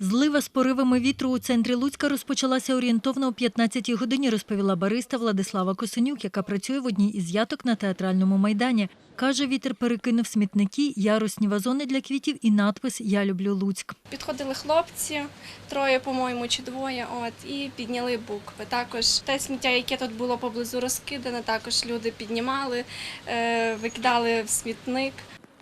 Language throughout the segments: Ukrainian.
Злива з поривами вітру у центрі Луцька розпочалася орієнтовно о 15-й годині, розповіла бариста Владислава Косенюк, яка працює в одній із яток на театральному майдані. Каже, вітер перекинув смітники, ярусні вазони для квітів і надпис Я люблю Луцьк. Підходили хлопці, троє, по-моєму, чи двоє, от, і підняли букви. Також те сміття, яке тут було поблизу розкидане, також люди піднімали, е, викидали в смітник.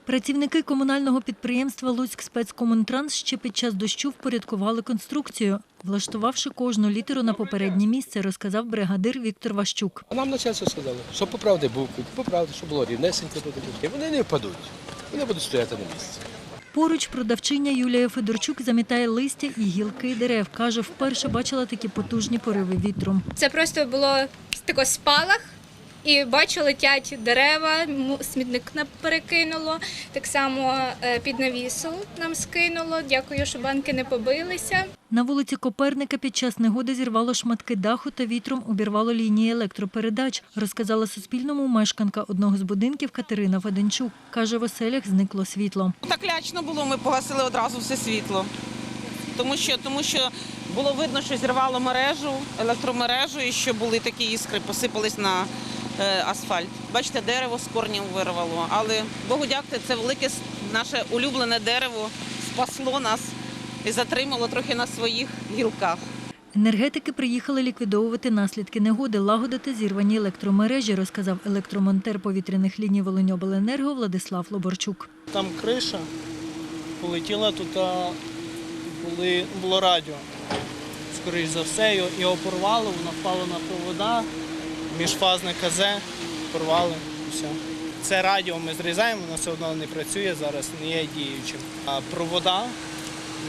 Працівники комунального підприємства Луцьк спецкомунтранс ще під час дощу впорядкували конструкцію, влаштувавши кожну літеру на попереднє місце, розказав бригадир Віктор Ващук. Нам начальство сказали, що поправте букви, поправте, щоб було рівнесенько тут. Вони не впадуть. Вони будуть стояти на місці. Поруч продавчиня Юлія Федорчук замітає листя і гілки дерев. Каже, вперше бачила такі потужні пориви вітру. Це просто було тако спалах. І бачу, летять дерева, смітник перекинуло. Так само е, під навісом нам скинуло. Дякую, що банки не побилися. На вулиці Коперника під час негоди зірвало шматки даху та вітром обірвало лінії електропередач, розказала Суспільному мешканка одного з будинків Катерина Феденчук. Каже, в оселях зникло світло. Так лячно було, ми погасили одразу все світло. Тому що, тому що було видно, що зірвало мережу, електромережу, і що були такі іскри, посипались на асфальт. Бачите, дерево з корнем вирвало. Але Богу дякувати, це велике с- наше улюблене дерево спасло нас і затримало трохи на своїх гілках. Енергетики приїхали ліквідовувати наслідки негоди, лагодити зірвані електромережі, розказав електромонтер повітряних ліній Волиньобленерго Владислав Лоборчук. Там криша полетіла, тут були, було радіо. Скоріш за все, його, його порвало, воно впало на провода, міжфазне КЗ, порвали все. Це радіо ми зрізаємо, воно все одно не працює зараз, не є діючим. А провода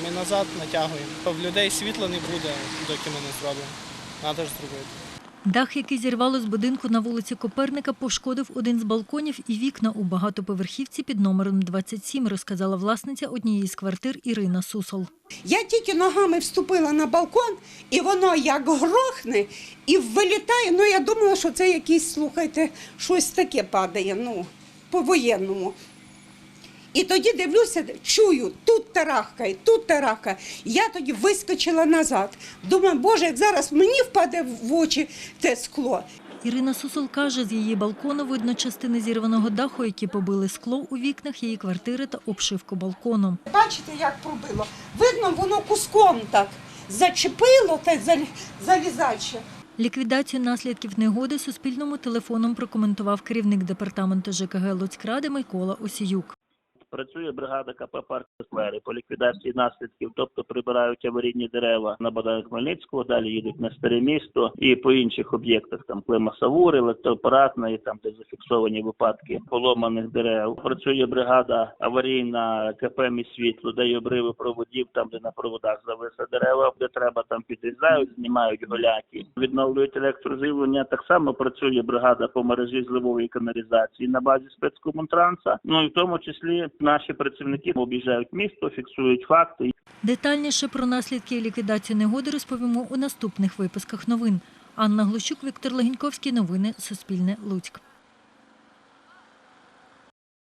ми назад натягуємо. В людей світла не буде, доки ми не зробимо. Треба ж зробити. Дах, який зірвало з будинку на вулиці Коперника, пошкодив один з балконів і вікна у багатоповерхівці під номером 27, розказала власниця однієї з квартир Ірина Сусол. Я тільки ногами вступила на балкон, і воно як грохне і вилітає. Ну, я думала, що це якийсь, слухайте, щось таке падає, ну, по-воєнному. І тоді дивлюся, чую, тут тарахкає, тут тарахкає. Я тоді вискочила назад. Думаю, боже, як зараз мені впаде в очі те скло. Ірина Сусол каже, з її балкону видно частини зірваного даху, які побили скло у вікнах її квартири та обшивку балкону. Бачите, як пробило? Видно, воно куском так зачепило та зал- залізаче. Ліквідацію наслідків негоди Суспільному телефоном прокоментував керівник департаменту ЖКГ Луцькради Микола Осіюк. Працює бригада КП «Парк сквери по ліквідації наслідків, тобто прибирають аварійні дерева на Богдана Хмельницького, далі їдуть на старе місто і по інших об'єктах, там Клима Савур, електроапаратна і там, де зафіксовані випадки поломаних дерев. Працює бригада аварійна КП «Міськсвітло», де є обриви проводів, там де на проводах зависли дерева, де треба там підрізають, знімають голяки, відновлюють електрозивлення. Так само працює бригада по мережі зливової каналізації на базі спецкомунтранса. Ну і в тому числі наші працівники об'їжджають місто, фіксують факти. Детальніше про наслідки і ліквідацію негоди розповімо у наступних випусках новин. Анна Глущук, Віктор Легеньковський. Новини Суспільне. Луцьк.